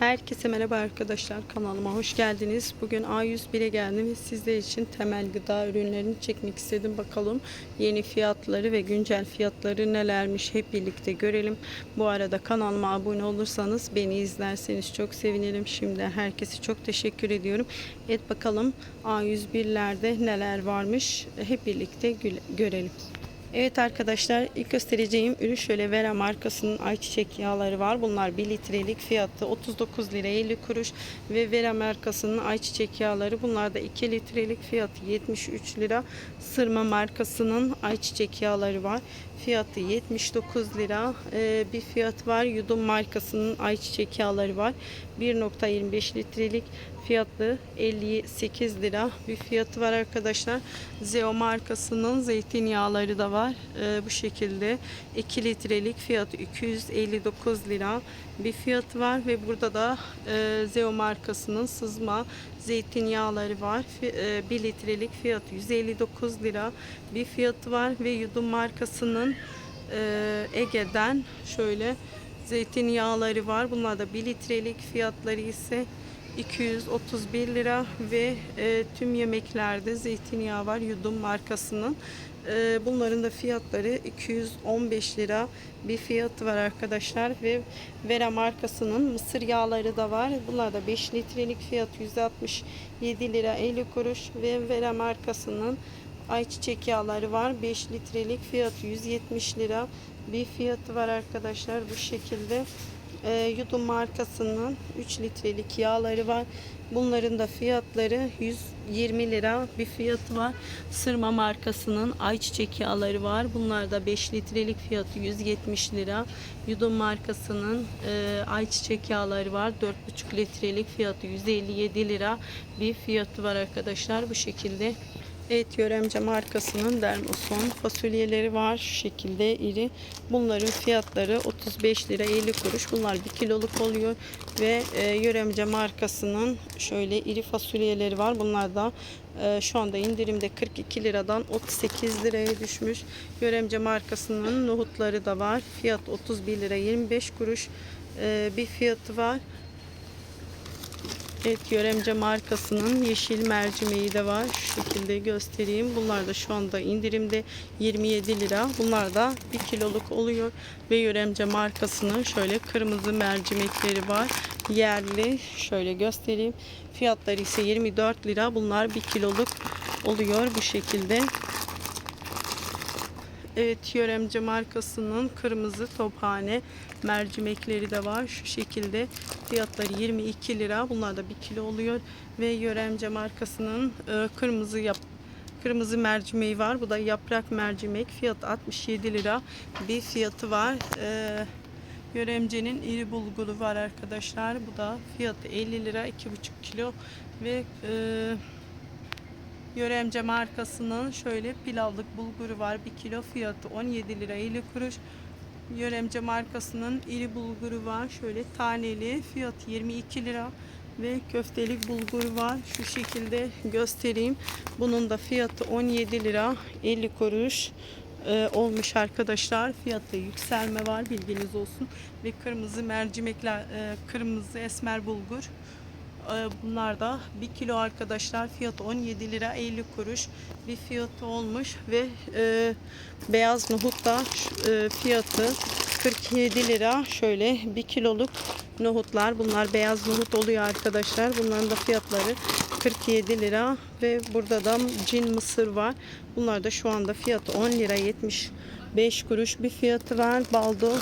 Herkese merhaba arkadaşlar kanalıma hoş geldiniz. Bugün A101'e geldim ve sizler için temel gıda ürünlerini çekmek istedim. Bakalım yeni fiyatları ve güncel fiyatları nelermiş hep birlikte görelim. Bu arada kanalıma abone olursanız beni izlerseniz çok sevinirim. Şimdi herkese çok teşekkür ediyorum. Evet bakalım A101'lerde neler varmış hep birlikte gö- görelim. Evet arkadaşlar ilk göstereceğim ürün şöyle Vera markasının ayçiçek yağları var. Bunlar 1 litrelik fiyatı 39 lira 50 kuruş ve Vera markasının ayçiçek yağları bunlar da 2 litrelik fiyatı 73 lira. Sırma markasının ayçiçek yağları var. Fiyatı 79 lira. Ee, bir fiyat var. Yudum markasının ayçiçek yağları var. 1.25 litrelik fiyatı 58 lira bir fiyatı var arkadaşlar. Zeo markasının zeytinyağları da var. Ee, bu şekilde 2 litrelik fiyatı 259 lira bir fiyatı var ve burada da e, Zeo markasının sızma zeytinyağları var. Fi- e, 1 litrelik fiyatı 159 lira bir fiyatı var ve Yudum markasının e, Ege'den şöyle zeytinyağları var. Bunlar da 1 litrelik fiyatları ise 231 lira ve e, tüm yemeklerde zeytinyağı var Yudum markasının. E, bunların da fiyatları 215 lira bir fiyatı var arkadaşlar ve Vera markasının mısır yağları da var. Bunlar da 5 litrelik fiyat 167 lira 50 kuruş ve Vera markasının ayçiçek yağları var. 5 litrelik fiyat 170 lira bir fiyatı var arkadaşlar bu şekilde. E, Yudum markasının 3 litrelik yağları var. Bunların da fiyatları 120 lira bir fiyatı var. Sırma markasının ayçiçek yağları var. Bunlar da 5 litrelik fiyatı 170 lira. Yudum markasının e, ayçiçek yağları var. 4,5 litrelik fiyatı 157 lira bir fiyatı var arkadaşlar. Bu şekilde Evet Yöremce markasının dermoson fasulyeleri var şu şekilde iri. Bunların fiyatları 35 lira 50 kuruş. Bunlar 1 kiloluk oluyor ve e, Yöremce markasının şöyle iri fasulyeleri var. Bunlar da e, şu anda indirimde 42 liradan 38 liraya düşmüş. Yöremce markasının nohutları da var. Fiyat 31 lira 25 kuruş e, bir fiyatı var. Evet Yöremce markasının yeşil mercimeği de var. Şu şekilde göstereyim. Bunlar da şu anda indirimde 27 lira. Bunlar da 1 kiloluk oluyor. Ve Yöremce markasının şöyle kırmızı mercimekleri var. Yerli. Şöyle göstereyim. Fiyatları ise 24 lira. Bunlar 1 kiloluk oluyor bu şekilde. Evet Yöremce markasının kırmızı tophane mercimekleri de var. Şu şekilde fiyatları 22 lira. Bunlar da 1 kilo oluyor. Ve Yöremce markasının e, kırmızı yap kırmızı mercimeği var. Bu da yaprak mercimek. Fiyat 67 lira. Bir fiyatı var. E, Yöremce'nin iri bulguru var arkadaşlar. Bu da fiyatı 50 lira. 2,5 kilo ve e, Yöremce markasının şöyle pilavlık bulguru var. 1 kilo fiyatı 17 lira 50 kuruş. Yöremce markasının iri bulguru var. Şöyle taneli fiyat 22 lira ve köftelik bulgur var. Şu şekilde göstereyim. Bunun da fiyatı 17 lira 50 kuruş e, olmuş arkadaşlar. Fiyatta yükselme var bilginiz olsun. Ve kırmızı mercimekler, e, kırmızı esmer bulgur. Ee, Bunlar da 1 kilo arkadaşlar. Fiyatı 17 lira 50 kuruş bir fiyatı olmuş ve e, beyaz nohut da e, fiyatı 47 lira. Şöyle 1 kiloluk nohutlar. Bunlar beyaz nohut oluyor arkadaşlar. Bunların da fiyatları 47 lira ve burada da cin mısır var. Bunlar da şu anda fiyatı 10 lira 75 kuruş bir fiyatı var. Baldo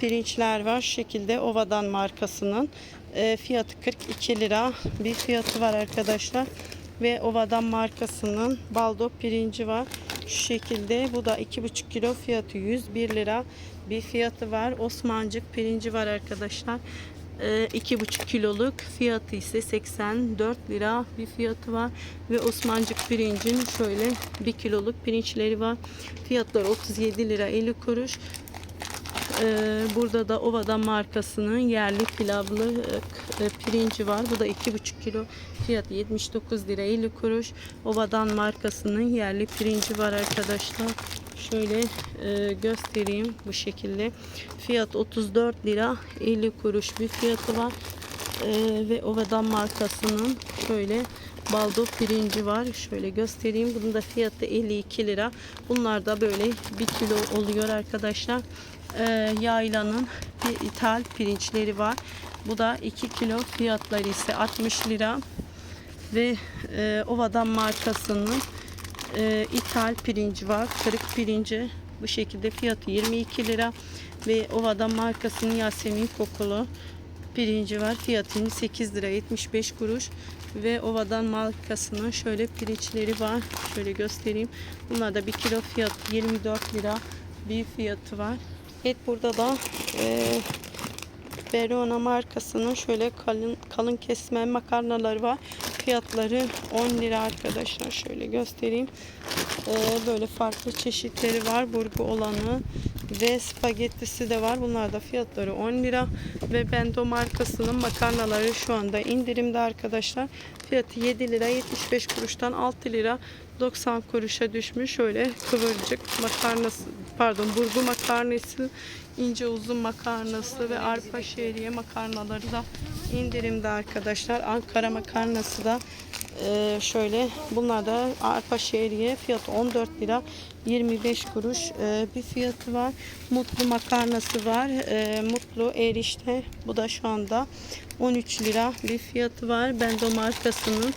pirinçler var. Şekilde Ova'dan markasının e, fiyatı 42 lira bir fiyatı var arkadaşlar. Ve Ova'dan markasının baldo pirinci var. Şu şekilde bu da 2,5 kilo fiyatı 101 lira bir fiyatı var. Osmancık pirinci var arkadaşlar. E, 2,5 kiloluk fiyatı ise 84 lira bir fiyatı var ve Osmancık pirincin şöyle 1 kiloluk pirinçleri var. Fiyatları 37 lira 50 kuruş. Ee, burada da Ova'da markasının yerli pilavlı e, pirinci var. Bu da 2,5 kilo. Fiyat 79 lira 50 kuruş. Ova'dan markasının yerli pirinci var arkadaşlar. Şöyle e, göstereyim bu şekilde. Fiyat 34 lira 50 kuruş bir fiyatı var. Ee, ve Ovadan markasının şöyle baldo pirinci var. Şöyle göstereyim. Bunun da fiyatı 52 lira. Bunlar da böyle 1 kilo oluyor arkadaşlar. Ee, yaylanın ithal pirinçleri var. Bu da 2 kilo fiyatları ise 60 lira. Ve e, Ovadan markasının e, ithal pirinci var. Kırık pirinci. Bu şekilde fiyatı 22 lira. Ve Ovadan markasının Yasemin kokulu pirinci var. Fiyatı 28 lira 75 kuruş. Ve Ovadan markasının şöyle pirinçleri var. Şöyle göstereyim. Bunlar da 1 kilo fiyatı 24 lira bir fiyatı var. Evet burada da e, Verona markasının şöyle kalın kalın kesme makarnaları var. Fiyatları 10 lira arkadaşlar. Şöyle göstereyim. Ee, böyle farklı çeşitleri var. Burgu olanı ve spagettisi de var. Bunlar da fiyatları 10 lira. Ve Bendo markasının makarnaları şu anda indirimde arkadaşlar. Fiyatı 7 lira 75 kuruştan 6 lira 90 kuruşa düşmüş. Şöyle kıvırcık makarnası pardon burgu makarnası ince uzun makarnası ve arpa şehriye makarnaları da indirimde arkadaşlar. Ankara makarnası da e, şöyle bunlar da arpa şehriye fiyatı 14 lira 25 kuruş e, bir fiyatı var. Mutlu makarnası var. E, mutlu erişte bu da şu anda 13 lira bir fiyatı var. Bendo markasının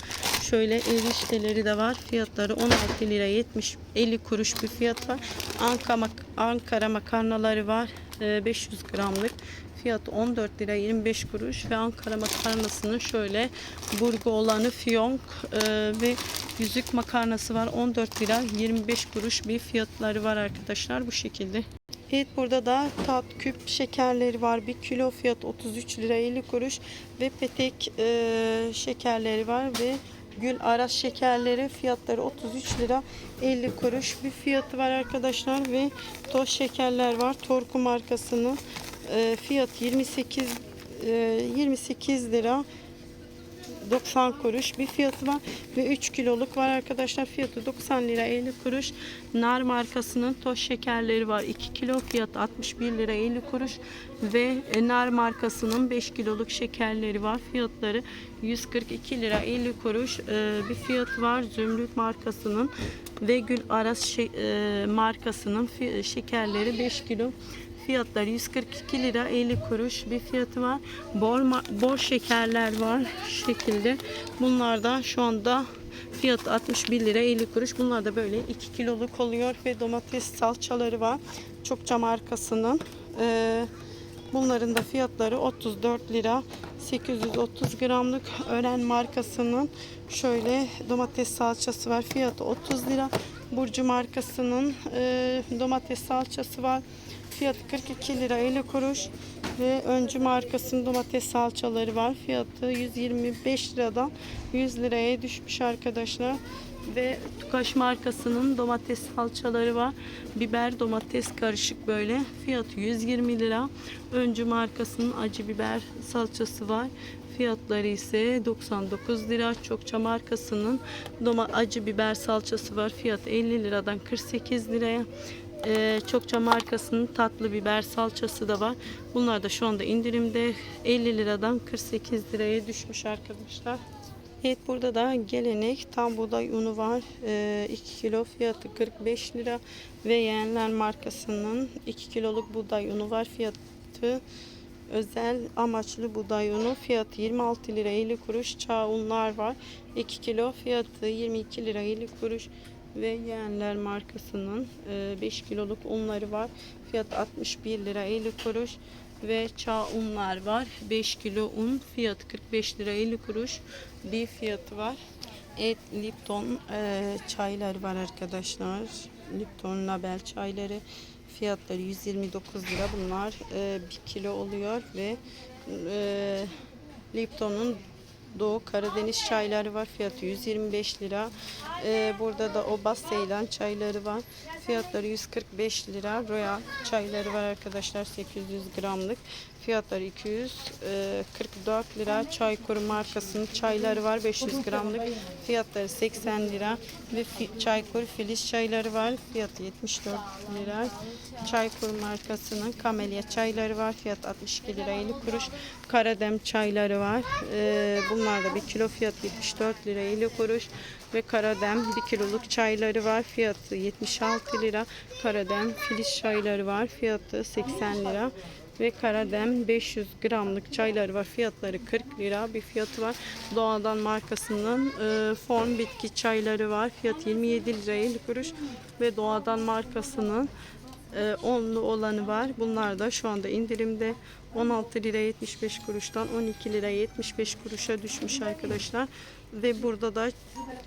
şöyle erişteleri de var. Fiyatları 16 lira 70 50 kuruş bir fiyat var. Ankara, Ankara makarnaları var. E, 500 gramlık. Fiyatı 14 lira 25 kuruş ve Ankara makarnasının şöyle burgu olanı fiyonk e, ve yüzük makarnası var 14 lira 25 kuruş bir fiyatları var arkadaşlar bu şekilde. Evet burada da tat küp şekerleri var. 1 kilo fiyat 33 lira 50 kuruş ve petek e, şekerleri var ve Gül Aras şekerleri fiyatları 33 lira 50 kuruş bir fiyatı var arkadaşlar ve toz şekerler var. Torku markasının e, fiyat 28 e, 28 lira 90 kuruş bir fiyatı var ve 3 kiloluk var arkadaşlar. Fiyatı 90 lira 50 kuruş. Nar markasının toz şekerleri var. 2 kilo. Fiyat 61 lira 50 kuruş. Ve nar markasının 5 kiloluk şekerleri var. Fiyatları 142 lira 50 kuruş Ee, bir fiyatı var. Zümrüt markasının ve gül aras e, markasının şekerleri 5 kilo Fiyatları 142 lira 50 kuruş bir fiyatı var. Bor, bor şekerler var şu şekilde. Bunlar da şu anda fiyatı 61 lira 50 kuruş. Bunlar da böyle 2 kiloluk oluyor ve domates salçaları var. Çokça markasının. Ee, bunların da fiyatları 34 lira 830 gramlık Ören markasının şöyle domates salçası var. Fiyatı 30 lira. Burcu markasının e, domates salçası var. Fiyatı 42 lira 50 kuruş ve Öncü markasının domates salçaları var. Fiyatı 125 liradan 100 liraya düşmüş arkadaşlar. Ve Tukaş markasının domates salçaları var. Biber domates karışık böyle. Fiyatı 120 lira. Öncü markasının acı biber salçası var. Fiyatları ise 99 lira. Çokça markasının doma acı biber salçası var. Fiyat 50 liradan 48 liraya. Ee, çokça markasının tatlı biber salçası da var. Bunlar da şu anda indirimde 50 liradan 48 liraya düşmüş arkadaşlar. Evet burada da gelenek tam buğday unu var. Ee, 2 kilo fiyatı 45 lira ve yeğenler markasının 2 kiloluk buğday unu var. Fiyatı özel amaçlı buğday unu fiyatı 26 lira 50 kuruş. Çağ unlar var. 2 kilo fiyatı 22 lira 50 kuruş ve yeğenler markasının e, 5 kiloluk unları var. Fiyat 61 lira 50 kuruş ve çağ unlar var. 5 kilo un fiyatı 45 lira 50 kuruş bir fiyatı var. Evet Lipton e, çayları var arkadaşlar. Lipton Label çayları fiyatları 129 lira. Bunlar e, 1 kilo oluyor ve e, Lipton'un Doğu Karadeniz çayları var. Fiyatı 125 lira. Ee, burada da Obas Seylan çayları var. Fiyatları 145 lira. Royal çayları var arkadaşlar 800 gramlık. Fiyatları 244 lira. Çaykur markasının çayları var 500 gramlık. Fiyatları 80 lira. Ve fi- Çaykur Filiz çayları var. Fiyatı 74 lira. Çaykur markasının kamelya çayları var. Fiyat 62 lira 50 kuruş. Karadem çayları var. Ee, bunlar da bir kilo fiyat 74 lira 50 kuruş. Ve Karadem 1 kiloluk çayları var. Fiyatı 76 lira. Karadem Filiz çayları var. Fiyatı 80 lira ve Karadem 500 gramlık çayları var. Fiyatları 40 lira bir fiyatı var. Doğadan markasının e, form bitki çayları var. Fiyat 27 lira 50 kuruş ve Doğadan markasının e, onlu olanı var. Bunlar da şu anda indirimde 16 lira 75 kuruştan 12 lira 75 kuruşa düşmüş arkadaşlar. Ve burada da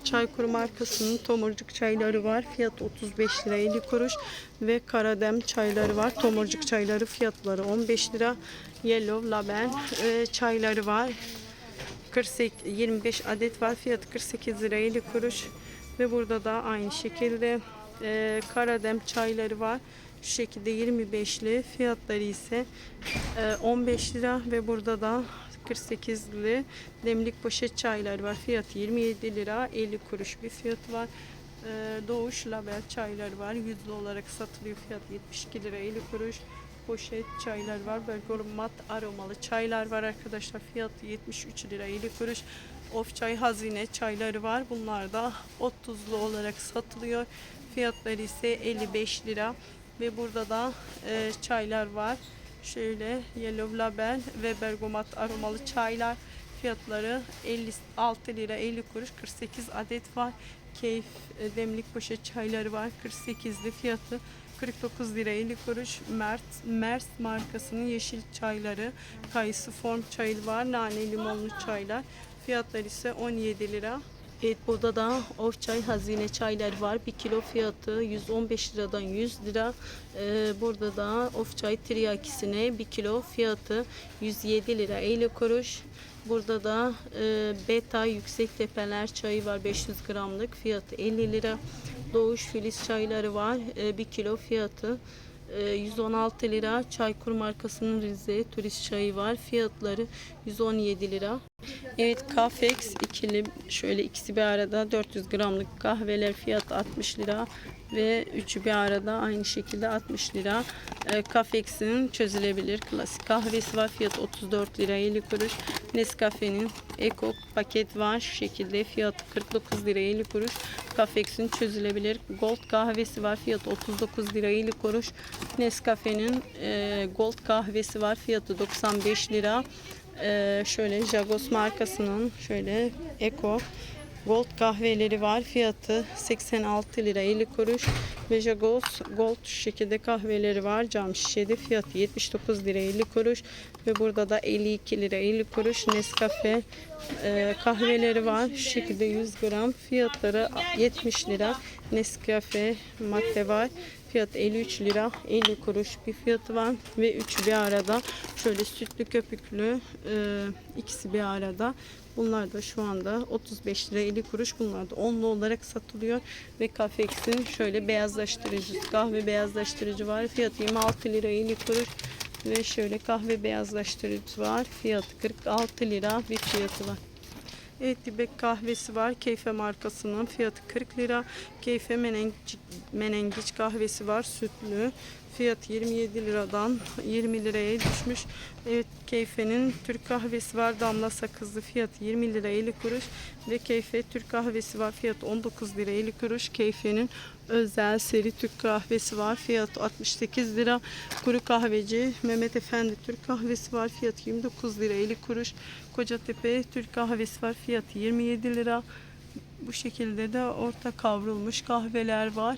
Çaykur markasının tomurcuk çayları var. Fiyat 35 lira 50 kuruş ve Karadem çayları var. Tomurcuk çayları fiyatları 15 lira. Yellow Label e, çayları var. 48 25 adet var. Fiyatı 48 lira 50 kuruş. Ve burada da aynı şekilde e, Karadem çayları var. Şu şekilde 25'li. Fiyatları ise e, 15 lira ve burada da 48'li demlik poşet çayları var. Fiyatı 27 lira 50 kuruş bir fiyatı var. E, Doğuş Label çayları var. Yüzlü olarak satılıyor. Fiyat 72 lira 50 kuruş poşet çaylar var. Böyle mat aromalı çaylar var arkadaşlar. Fiyatı 73 lira 50 kuruş. Of çay hazine çayları var. Bunlar da 30'lu olarak satılıyor. Fiyatları ise 55 lira. Ve burada da e, çaylar var. Şöyle Yellow Label ve Bergamat aromalı çaylar. Fiyatları 56 lira 50 kuruş 48 adet var. Keyif e, demlik poşet çayları var. 48'li fiyatı 49 lira 50 kuruş. Mert Mers markasının yeşil çayları, kayısı form çayı var. Nane limonlu çaylar. Fiyatları ise 17 lira. Evet burada da of çay hazine çaylar var. 1 kilo fiyatı 115 liradan 100 lira. Ee, burada da of çay tiryakisine 1 kilo fiyatı 107 lira 50 kuruş. Burada da e, beta yüksek tepeler çayı var 500 gramlık fiyatı 50 lira. Doğuş filiz çayları var 1 kilo fiyatı e, 116 lira. Çaykur markasının Rize turist çayı var. Fiyatları 117 lira. Evet Kafex ikili şöyle ikisi bir arada 400 gramlık kahveler fiyatı 60 lira ve üçü bir arada aynı şekilde 60 lira. E, Kafex'in çözülebilir klasik kahvesi var fiyatı 34 lira 50 kuruş. Nescafe'nin Eko paket var şu şekilde fiyatı 49 lira 50 kuruş. Kafex'in çözülebilir Gold kahvesi var fiyatı 39 lira 50 kuruş. Nescafe'nin e, Gold kahvesi var fiyatı 95 lira. Ee, şöyle Jagos markasının şöyle Eko Gold kahveleri var. Fiyatı 86 lira 50 kuruş. Ve Jagos Gold şu şekilde kahveleri var. Cam şişede fiyatı 79 lira 50 kuruş. Ve burada da 52 lira 50 kuruş. Nescafe e, kahveleri var. Şu şekilde 100 gram. Fiyatları 70 lira. Nescafe madde var. Fiyat 53 lira 50 kuruş bir fiyatı var ve üçü bir arada. Şöyle sütlü köpüklü e, ikisi bir arada. Bunlar da şu anda 35 lira 50 kuruş. Bunlar da onlu olarak satılıyor ve Cafex'in şöyle beyazlaştırıcı kahve beyazlaştırıcı var. Fiyatı 26 lira 50 kuruş ve şöyle kahve beyazlaştırıcı var. Fiyatı 46 lira bir fiyatı var. Evet Dibek kahvesi var. Keyfe markasının fiyatı 40 lira. Keyfe menengiç, menengiç kahvesi var. Sütlü. Fiyat 27 liradan 20 liraya düşmüş. Evet Keyfe'nin Türk kahvesi var. Damla sakızlı fiyat 20 lira 50 kuruş. Ve Keyfe Türk kahvesi var. Fiyat 19 lira 50 kuruş. Keyfe'nin özel seri Türk kahvesi var. Fiyat 68 lira. Kuru kahveci Mehmet Efendi Türk kahvesi var. Fiyat 29 lira 50 kuruş. Kocatepe Türk kahvesi var. Fiyat 27 lira. Bu şekilde de orta kavrulmuş kahveler var.